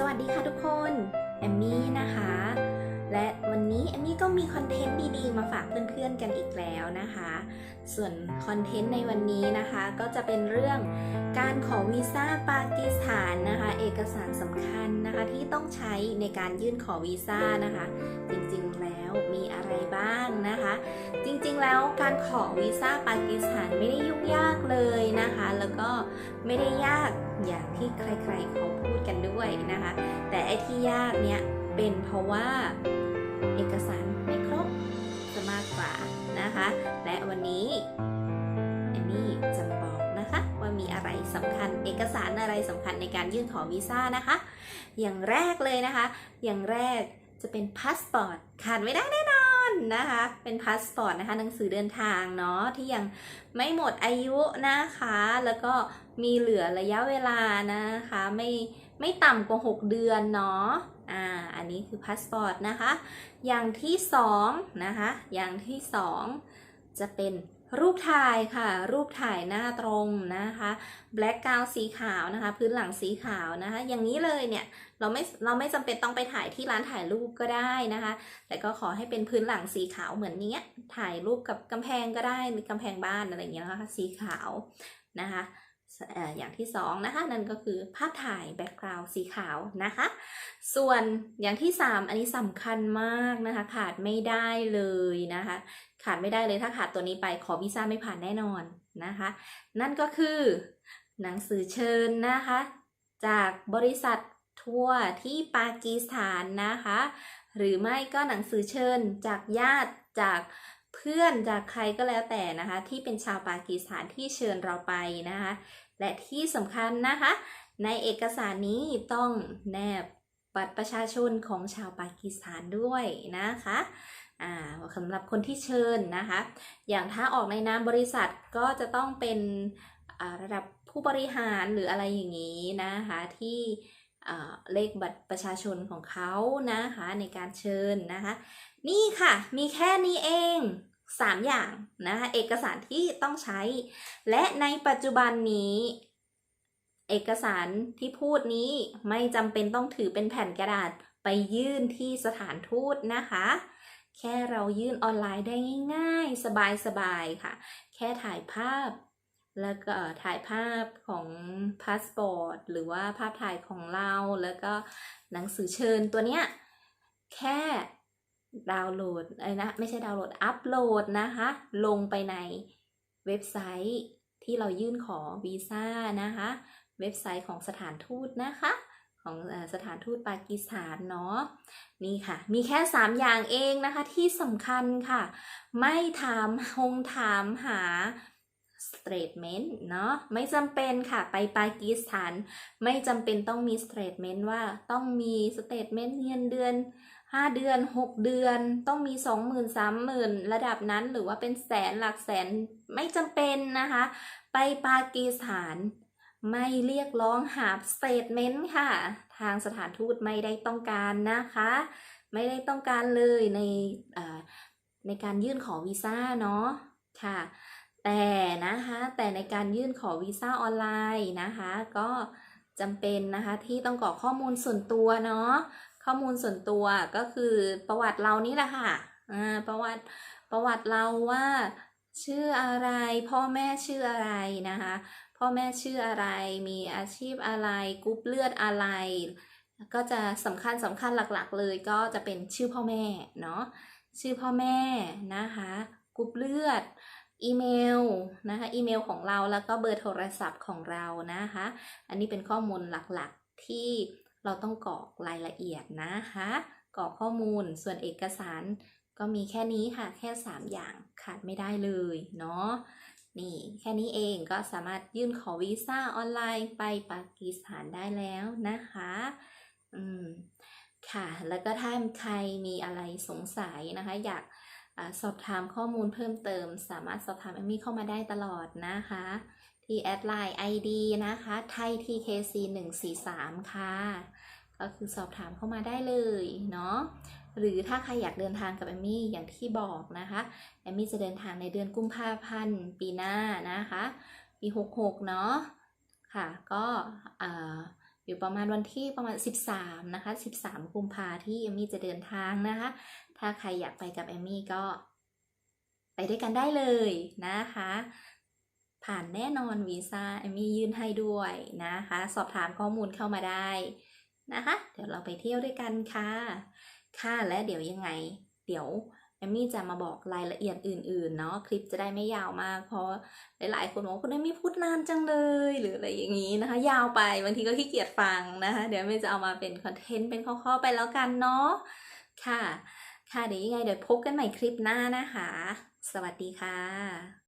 สวัสดีค่ะทุกคนแอมมี่นะคะ และวันนี้แอมมี่ก็มีคอนเทนต์ดีๆ มาฝากเพื่อนๆกันอีกแล้วนะคะ ส่วนคอนเทนต์ในวันนี้นะคะก็จะเป็นเรื่องการขอวีซ่าปากีสถานนะคะ เอกสารสำคัญนะคะที่ต้องใช้ในการยื่นขอวีซ่านะคะ จริงๆแล้วมีอะไรบ้างนะคะ จริงๆแล้วการขอวีซ่าปากีสถานไม่ได้ยุ่งยากเลยนะคะ แล้วก็ไม่ได้ยาก อย่างที่ใครๆเขาพูดกันด้วยนะคะ แต่ไอ้ที่ยากเนี่ยเป็นเพราะว่าเอกสารไม่ครบจะมากกว่านะคะ และวันนี้แอมมี่จะบอกนะคะว่ามีอะไรสำคัญเอกสารอะไรสำคัญในการยื่นขอวีซ่านะคะ อย่างแรกเลยนะคะ อย่างแรกจะเป็นพาสปอร์ตขาดไม่ได้แน่ นนะคะ เป็นพาสปอร์ตนะคะหนังสือเดินทางเนาะที่ยังไม่หมดอายุนะคะ แล้วก็มีเหลือระยะเวลานะคะ ไม่ไม่ต่ำกว่า 6 เดือนเนาะอ่าอันนี้คือพาสปอร์ตนะคะ อย่างที่สองนะคะอย่างที่สองจะเป็น รูปถ่ายค่ะ รูปถ่ายหน้าตรงนะคะแบล็กกราวสีขาวนะคะ พื้นหลังสีขาวนะคะ อย่างนี้เลยเนี่ยเราไม่เราไม่จำเป็นต้องไปถ่ายที่ร้านถ่ายรูปก็ได้นะคะ แต่ก็ขอให้เป็นพื้นหลังสีขาวเหมือนนี้ถ่ายรูปกับกำแพงก็ได้กำแพงบ้านอะไรอย่างเงี้ยนะคะ สีขาวนะคะ อย่างที่สองนะคะ นั่นก็คือภาพถ่ายแบ็กกราวด์สีขาวนะคะ ส่วนอย่างที่สามอันนี้สำคัญมากนะคะ ขาดไม่ได้เลยนะคะ ขาดไม่ได้เลยถ้าขาดตัวนี้ไปขอวีซ่าไม่ผ่านแน่นอนนะคะ นั่นก็คือหนังสือเชิญนะคะ จากบริษัททัวร์ที่ปากีสถานนะคะ หรือไม่ก็หนังสือเชิญจากญาติจาก เพื่อนจากใครก็แล้วแต่นะคะ ที่เป็นชาวปากีสถานที่เชิญเราไปนะคะ และที่สำคัญนะคะ ในเอกสารนี้ต้องแนบบัตรประชาชนของชาวปากีสถานด้วยนะคะอ่าสำหรับคนที่เชิญนะคะ อย่างถ้าออกในนามบริษัทก็จะต้องเป็นระดับผู้บริหารหรืออะไรอย่างนี้นะคะที่อ่เลขบัตรประชาชนของเขานะคะในการเชิญนะคะ นี่ค่ะมีแค่นี้เอง 3 อย่างนะคะเอกสารที่ต้องใช้ และในปัจจุบันนี้ เอกสารที่พูดนี้ไม่จำเป็นต้องถือเป็นแผ่นกระดาษไปยื่นที่สถานทูตนะคะ แค่เรายื่นออนไลน์ได้ง่าย ๆ สบายๆค่ะ แค่ถ่ายภาพแล้วก็ถ่ายภาพของพาสปอร์ตหรือว่าภาพถ่ายของเรา แล้วก็หนังสือเชิญตัวเนี้ย แค่ ดาวน์โหลดไอ้นะไม่ใช่ดาวน์โหลดอัปโหลดนะคะ ลงไปในเว็บไซต์ที่เรายื่นขอวีซ่านะคะ เว็บไซต์ของสถานทูตนะคะ ของสถานทูตปากีสถานเนาะนี่ค่ะ มีแค่ 3 อย่างเองนะคะที่สำคัญค่ะ ไม่ถามหงถามหา statement เนาะไม่จำเป็นค่ะไปปากีสถาน ไม่จำเป็นต้องมี statement ว่าต้องมี statement เงินเดือน 5 เดือน 6 เดือน ต้องมี 20,000 30,000 ระดับนั้นหรือว่าเป็นแสนหลักแสนไม่จำเป็นนะคะ ไปปากีสถานไม่เรียกร้องหาสเตทเมนต์ค่ะ ทางสถานทูตไม่ได้ต้องการนะคะ ไม่ได้ต้องการเลยในในการยื่นขอวีซ่าเนาะค่ะ แต่นะคะแต่ในการยื่นขอวีซ่าออนไลน์นะคะ ก็จำเป็นนะคะที่ต้องกรอกข้อมูลส่วนตัวเนาะ ข้อมูลส่วนตัวก็คือประวัติเรานี่แหละค่ะประวัติประวัติเราว่าชื่ออะไร พ่อแม่ชื่ออะไรนะคะ พ่อแม่ชื่ออะไรมีอาชีพอะไรกรุ๊ปเลือดอะไร ก็จะสำคัญสำคัญหลักๆ เลยก็จะเป็นชื่อพ่อแม่เนาะชื่อพ่อแม่นะคะกรุ๊ปเลือดอีเมลนะคะอีเมลของเราแล้วก็เบอร์โทรศัพท์ของเรานะคะ อันนี้เป็นข้อมูลหลักๆที่ เราต้องกรอกรายละเอียดนะคะ กรอกข้อมูลส่วนเอกสารก็มีแค่นี้ค่ะแค่ 3 อย่างขาดไม่ได้เลยเนาะนี่แค่นี้เองก็สามารถยื่นขอวีซ่าออนไลน์ไปปากีสถานได้แล้วนะคะอืมค่ะแล้วก็ถ้าใครมีอะไรสงสัยนะคะ อยากอสอบถามข้อมูลเพิ่มเติม สามารถสอบถามเอมมี่เข้ามาได้ตลอดนะคะ ที่แอดไลน์ ID นะคะไทย TKC 143ค่ะ ก็คือสอบถามเข้ามาได้เลยเนาะหรือถ้าใครอยากเดินทางกับเอมมี่อย่างที่บอกนะคะเอมมี่จะเดินทางในเดือนกุมภาพันธ์ปีหน้านะคะ ปี 66 เนาะค่ะก็อ่าอยู่ประมาณวันที่ประมาณ 13 นะคะ 13 กุมภาที่เอมมี่จะเดินทางนะคะ ถ้าใครอยากไปกับเอมมี่ก็ไปด้วยกันได้เลยนะคะ ผ่านแน่นอนวีซ่าเอมมี่ยื่นให้ด้วยนะคะ สอบถามข้อมูลเข้ามาได้ นะคะ เดี๋ยวเราไปเที่ยวด้วยกันค่ะ ค่ะและเดี๋ยวยังไง เดี๋ยวเอมมี่จะมาบอกรายละเอียดอื่นๆเนาะคลิปจะได้ไม่ยาวมากเพราะหลายๆคนบอกคุณเอมมี่พูดนานจังเลย หรืออะไรอย่างนี้นะคะ ยาวไปบางทีก็ขี้เกียจฟังนะคะ เดี๋ยวเอมมี่จะเอามาเป็นคอนเทนต์เป็นข้อๆไปแล้วกันเนาะค่ะ ค่ะเดี๋ยวยังไงเดี๋ยวพบกันใหม่คลิปหน้านะคะ สวัสดีค่ะ